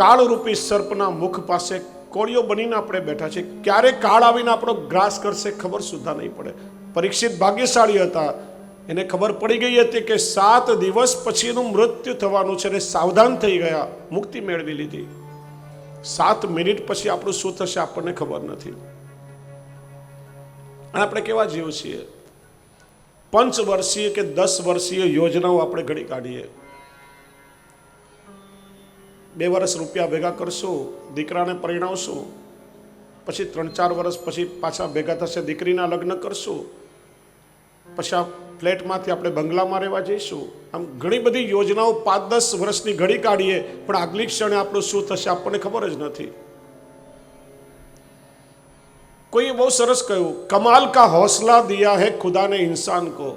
કાળરૂપી સર્પના મુખ પાસે કોળીઓ બનીને આપણે બેઠા છે ક્યારે કાળ આવીને આપણો ગ્રાસ કરશે ખબર સુદ્ધા નહીં પડે. પરીક્ષિત ભાગ્યશાળી હતા. એને ખબર પડી ગઈ હતી કે સાત દિવસ પછી એનું મૃત્યુ થવાનું છે અને સાવધાન થઈ ગયા. મુક્તિ મેળવી લીધી. સાત મિનિટ પછી આપણું શું થશે આપણને ખબર નથી. અને આપણે કેવા જીવ છીએ? પંચ વર્ષીય કે દસ વર્ષીય યોજનાઓ આપણે ઘડી કાઢીએ. બે વર્ષ રૂપિયા ભેગા કરશું, દીકરાને પરિણાવશું, પછી ત્રણ ચાર વર્ષ પછી પાછા ભેગા થશે, દીકરીના લગ્ન કરશું, પછી આ ફ્લેટમાંથી આપણે બંગલામાં રહેવા જઈશું. આમ ઘણી બધી યોજનાઓ પાંચ દસ વર્ષની ઘડી કાઢીએ, પણ આગલી ક્ષણે આપણું શું થશે આપણને ખબર જ નથી. કોઈએ બહુ સરસ કહ્યું, કમાલ કા હૌસલા દિયા હે ખુદાને ઇન્સાન કો.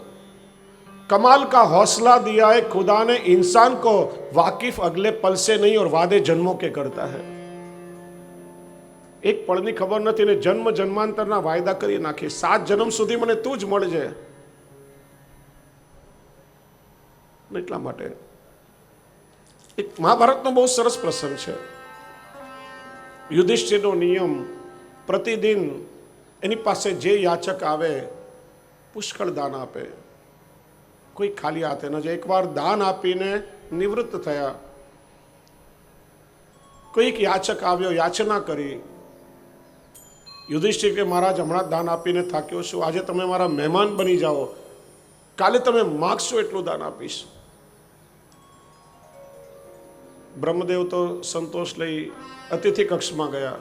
कमाल का हौसला दिया है खुदा ने इंसान को वाकिफ अगले पल से नहीं और वादे जन्मों के करता है એક પળની ખબર નથી ને જન્મ જન્માંતરના વાયદા કરી નાખી સાત જન્મ સુધી મને તું જ મળજે ને એટલા માટે એક મહાભારતનો બહુ સરસ પ્રસંગ છે યુધિષ્ઠિરનો નિયમ પ્રતિદિન એની પાસે જે યાચક આવે પુષ્કળ દાન આપે કોઈ ખાલી હાથે ન જાય. એકવાર દાન આપીને નિવૃત્ત થયા. કોઈક યાચક આવ્યો, યાચના કરી. યુધિષ્ઠિર કે, મહારાજ, હમણાં દાન આપીને થાક્યો છું. આજે તમે મારા મહેમાન બની જાઓ. કાલે તમે માગશો એટલું દાન આપીશ. બ્રહ્મદેવ તો સંતોષ લઈ અતિથિ કક્ષમાં ગયા.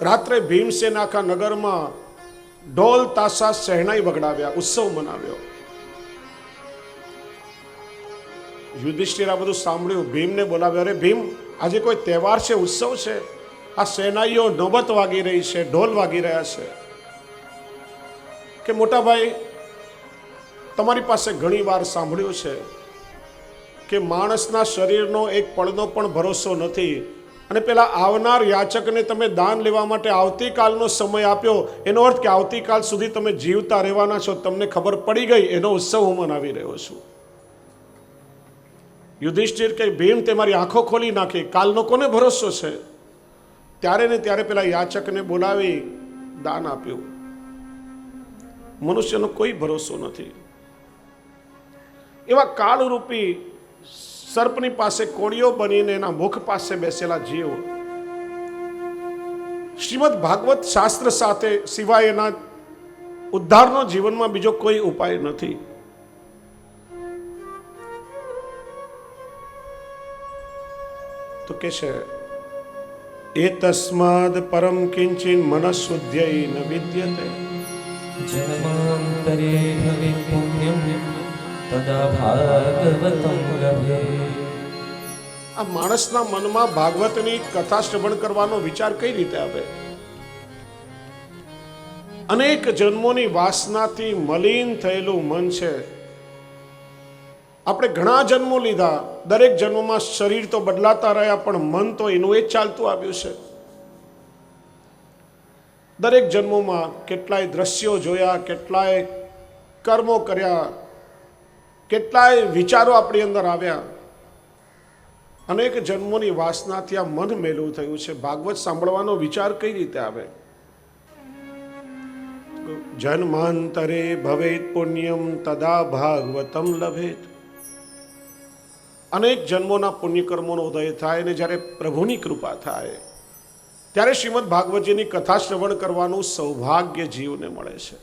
રાત્રે ભીમસેન આખા નગરમાં ઢોલ તાસા શહેણાઈ વગડાવ્યા, ઉત્સવ મનાવ્યો. યુધિષ્ઠિર આ બધું સાંભળ્યું, ભીમને બોલાવ્યો, અરે ભીમ, આજે કોઈ તહેવાર છે, ઉત્સવ છે? આ સેનાઈઓ નોબત વાગી રહી છે, ઢોલ વાગી રહ્યા છે. કે મોટા ભાઈ તમારી પાસે ઘણી વાર સાંભળ્યું છે કે માણસના શરીરનો એક પળનો પણ ભરોસો નથી અને પેલા આવનાર યાચકને તમે દાન લેવા માટે આવતીકાલનો સમય આપ્યો. એનો અર્થ કે આવતીકાલ સુધી તમે જીવતા રહેવાના છો. તમને ખબર પડી ગઈ, એનો ઉત્સવ હું મનાવી રહ્યો છું. યુધિષ્ઠિર કે ભીમ તે મારી આંખો ખોલી નાખી. કાલનો કોને ભરોસો છે? ત્યારે ને ત્યારે પેલા યાચકને બોલાવી દાન આપ્યું. મનુષ્યનો કોઈ ભરોસો નથી. એવા કાળરૂપી સર્પની પાસે કોળીઓ બનીને એના મુખ પાસે બેસેલા જીવ. શ્રીમદ ભાગવત શાસ્ત્ર સાથે સિવાય એના ઉદ્ધારનો જીવનમાં બીજો કોઈ ઉપાય નથી. તો કે છે એ તસ્માદ પરમ કિંચિન મનઃશુદ્ધ્ય ન વિદ્યતે. જન્માંતરે ભવે પુણ્યમ તદા ભાગવતમ લભે. આ માણસના મનમાં ભાગવતની કથા શ્રવણ કરવાનો વિચાર કઈ રીતે આવે? અનેક જન્મોની વાસનાથી મલિન થયેલું મન છે. આપણે ઘણા જન્મો લીધા, દરેક જન્મમાં શરીર તો બદલાતા રહ્યા, પણ મન તો એનું એ ચાલતું આવ્યું છે. દરેક જન્મોમાં કેટલાય દ્રશ્યો જોયા, કેટલાય કર્મો કર્યા, કેટલાય વિચારો આપણી અંદર આવ્યા. અનેક જન્મોની વાસનાથી આ મન મેલું થયું છે. ભાગવત સાંભળવાનો વિચાર કઈ રીતે આવે? જન્માંતરે ભવેત પુણ્યમ તદા ભાગવતમ લભેત. અનેક જન્મોના પુણ્યકર્મોનો ઉદય થાય અને જ્યારે પ્રભુની કૃપા થાય, ત્યારે શ્રીમદ ભાગવતજીની કથા શ્રવણ કરવાનું સૌભાગ્ય જીવને મળે છે.